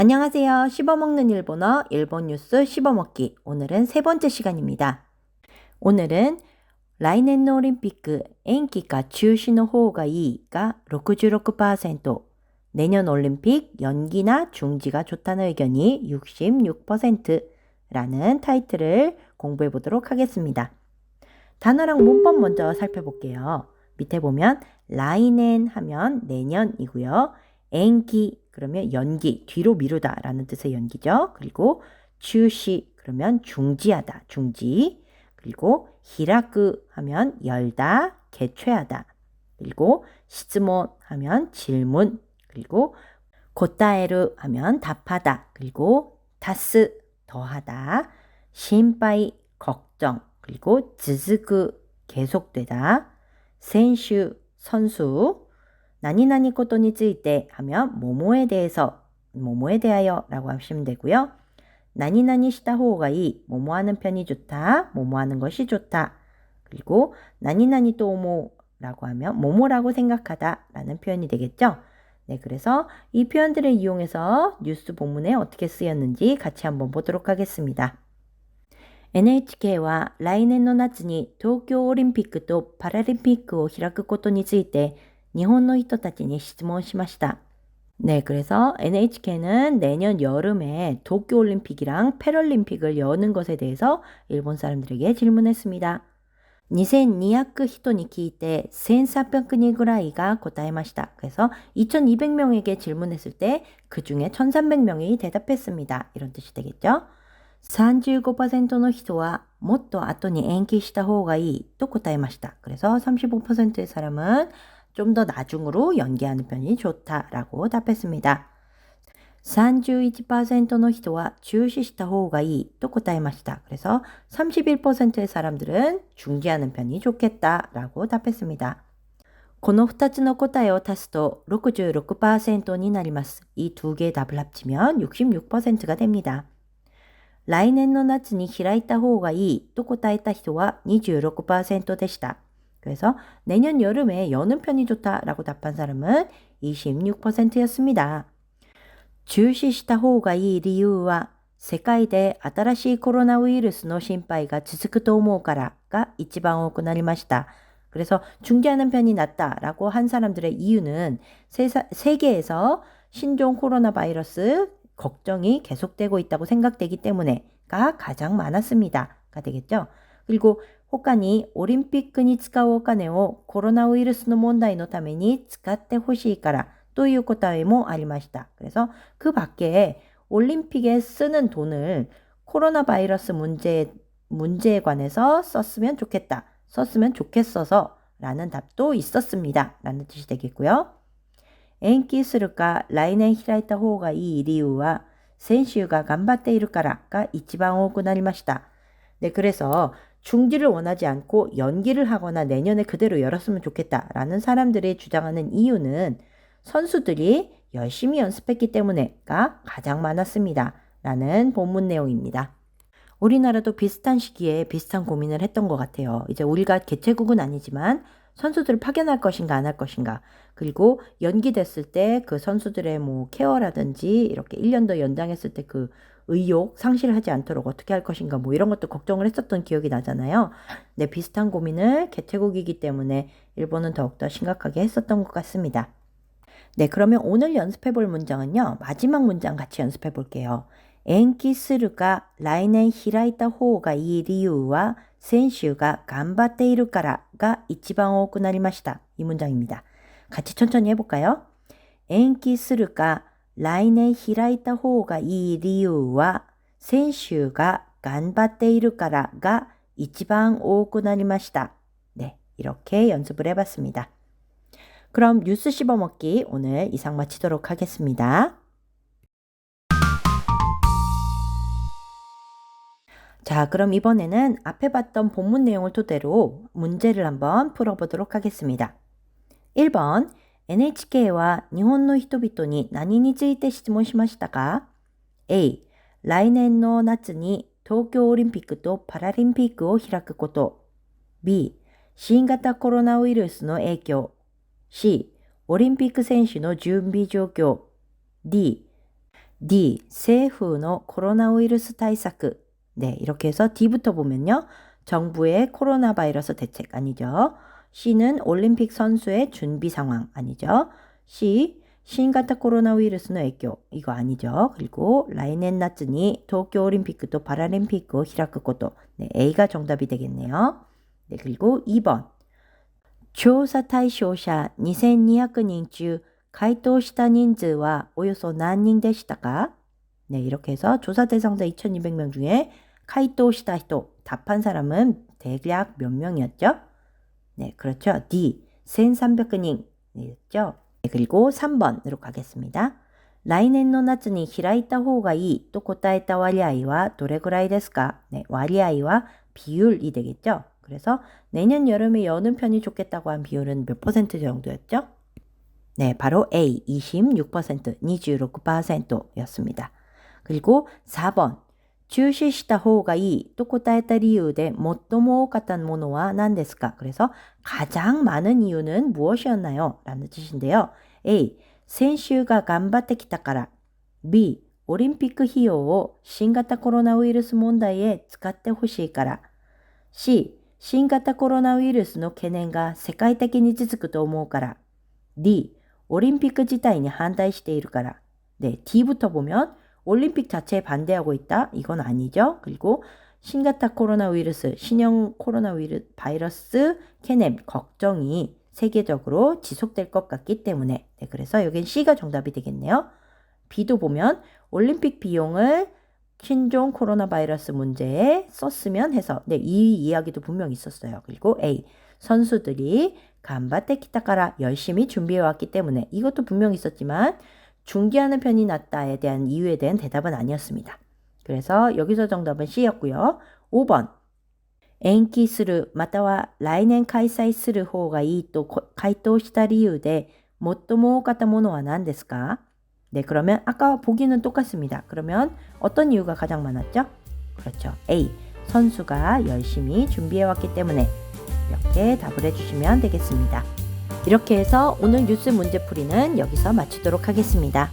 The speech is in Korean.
안녕하세요. 씹어먹는 일본어 일본 뉴스 씹어먹기. 오늘은 세 번째 시간입니다. 오늘은 来年のオリンピック延期か中止の方がいいが66%、 내년 올림픽 연기나 중지가 좋다는 의견이 66%라는 타이틀을 공부해 보도록 하겠습니다. 단어랑 문법 먼저 살펴볼게요. 밑에 보면 라이넨 하면 내년이고요. 엔기 그러면 연기, 뒤로 미루다 라는 뜻의 연기죠. 그리고 주시 그러면 중지하다, 중지. 그리고 히라크 하면 열다, 개최하다. 그리고 시즈몬 하면 질문. 그리고 고타에르 하면 답하다. 그리고 타스 더하다. 심파이 걱정. 그리고 즈즈그 계속되다. 센슈 선수. 나니나니 코토니 쯔이때 하면 모모에 대해서 모모에 대하여라고 하시면 되고요. 나니나니 시다 호가이 모모하는 편이 좋다. 모모하는 것이 좋다. 그리고 나니나니 또 오모라고 하면 모모라고 생각하다라는 표현이 되겠죠. 네, 그래서 이 표현들을 이용해서 뉴스 본문에 어떻게 쓰였는지 같이 한번 보도록 하겠습니다. NHK와 来年の夏に東京オリンピックとパラリンピックを開くことについて 日本の人たちに質問しました. 네, 그래서 NHK는 내년 여름에 도쿄올림픽이랑 패럴림픽을 여는 것에 대해서 일본 사람들에게 질문했습니다. 2200人に聞いて1300人ぐらいが答えました. 그래서 2200명에게 질문했을 때 그 중에 1300명이 대답했습니다. 이런 뜻이 되겠죠? 35%の人はもっと後に延期した方がいいと答えました. 그래서 35%의 사람은 좀 더 나중으로 연기하는 편이 좋다라고 답했습니다. 31%の人は中止した方がいいと答えました. 그래서 31%의 사람들은 중지하는 편이 좋겠다라고 답했습니다. この2つの答えを足すと66%になります. 이 두 개의 답을 합치면 66%가 됩니다. 来年の夏に開いた方がいいと答えた人は26%でした. 그래서 내년 여름에 여는 편이 좋다라고 답한 사람은 26%였습니다. 中止した方がいい理由は世界で新しいコロナウイルスの心配が続くと思うからが一番多くなりました. 그래서 중지하는 편이 낫다라고 한 사람들의 이유는 세사, 세계에서 신종 코로나 바이러스 걱정이 계속되고 있다고 생각되기 때문에가 가장 많았습니다가 되겠죠. 그리고 他にオリンピックに使うお金をコロナウイルスの問題のために使ってほしいからという答えもありました. 그래서 그 밖에 올림픽에 쓰는 돈을 코로나 바이러스 문제, 문제에 관해서 썼으면 좋겠다. 썼으면 좋겠어서 라는 답도 있었습니다. 라는 뜻이 되겠고요. 延期するか来年開いた方がいい理由は選手が頑張っているからが一番多くなりました. 네, 그래서 중지를 원하지 않고 연기를 하거나 내년에 그대로 열었으면 좋겠다라는 사람들이 주장하는 이유는 선수들이 열심히 연습했기 때문에가 가장 많았습니다. 라는 본문 내용입니다. 우리나라도 비슷한 시기에 비슷한 고민을 했던 것 같아요. 이제 우리가 개최국은 아니지만 선수들을 파견할 것인가 안 할 것인가 그리고 연기됐을 때 그 선수들의 뭐 케어라든지 이렇게 1년 더 연장했을 때 그 의욕 상실하지 않도록 어떻게 할 것인가 뭐 이런 것도 걱정을 했었던 기억이 나잖아요. 네, 비슷한 고민을 개최국이기 때문에 일본은 더욱더 심각하게 했었던 것 같습니다. 네, 그러면 오늘 연습해 볼 문장은요. 마지막 문장 같이 연습해 볼게요. 엔키스르가 라이넨 히라이타 호가 이 리우와 센슈가 간바테이루까라가 이치방 오고 나리마시다. 이 문장입니다. 같이 천천히 해볼까요? 엔키스르가 来年開いた方がいい理由は選手が頑張っているからが一番多くなりました. 네, 이렇게 연습을 해봤습니다. 그럼 뉴스 씹어먹기 오늘 이상 마치도록 하겠습니다. 자, 그럼 이번에는 앞에 봤던 본문 내용을 토대로 문제를 한번 풀어보도록 하겠습니다. 1번 NHK와 일본의 人々に何について質問しましたか A. 来年の夏に東京オリンピックとパラリンピックを開くこと B. 新型コロナウイルスの影響 C. オリンピック選手の準備状況 D. D. 政府のコロナウイルス対策. 네, 이렇게 해서 D부터 보면요. 정부의 코로나 바이러스 대책 아니죠. C는 올림픽 선수의 준비 상황 아니죠. C. 신型 코로나 우이르스의 影響 이거 아니죠. 그리고 라이넨 나츠니 도쿄 올림픽 또 파라림픽 히라크 것도 네, A가 정답이 되겠네요. 네, 그리고 2번. 조사対象者2200人中回答した人数はおよそ何人でしたか 네, 이렇게 해서 조사 대상자 2200명 중에 카이토 시다 히토 답한 사람은 대략 몇 명이었죠? 네, 그렇죠. D 1300人이었죠. 네, 그리고 3번으로 가겠습니다. 来年の夏に開いた方がいいと答えた割合はどれぐらいですか? 네,割合와 비율이 되겠죠. 그래서 내년 여름에 여는 편이 좋겠다고 한 비율은 몇 퍼센트 정도였죠? 네, 바로 A 26%, 26%였습니다. 그리고 4번 中止した方がいいと答えた理由で最も多かったものは何ですか? 그래서 가장 많은 이유는 무엇이었나요? 라는 뜻인데요. A. 選手が頑張ってきたから。B. オリンピック費用を新型コロナウイルス問題へ使ってほしいから。C. 新型コロナウイルスの懸念が世界的に続くと思うから。D. オリンピック自体に反対しているから。 네, D부터 보면 올림픽 자체에 반대하고 있다? 이건 아니죠. 그리고 신型코로나 우이루스, 신형 코로나 바이러스 캐넴 걱정이 세계적으로 지속될 것 같기 때문에 네, 그래서 여긴 C가 정답이 되겠네요. B도 보면 올림픽 비용을 신종 코로나 바이러스 문제에 썼으면 해서 네, 이 이야기도 분명 있었어요. 그리고 A 선수들이 간바테 키타카라 열심히 준비해 왔기 때문에 이것도 분명 있었지만 중기하는 편이 낫다에 대한 이유에 대한 대답은 아니었습니다. 그래서 여기서 정답은 C였고요. 5번 延期するまたは来年開催する方がいいと回答した理由で最も多かったものは何ですか 네, 그러면 아까 보기는 똑같습니다. 그러면 어떤 이유가 가장 많았죠? 그렇죠. A. 선수가 열심히 준비해 왔기 때문에 이렇게 답을 해주시면 되겠습니다. 이렇게 해서 오늘 뉴스 문제풀이는 여기서 마치도록 하겠습니다.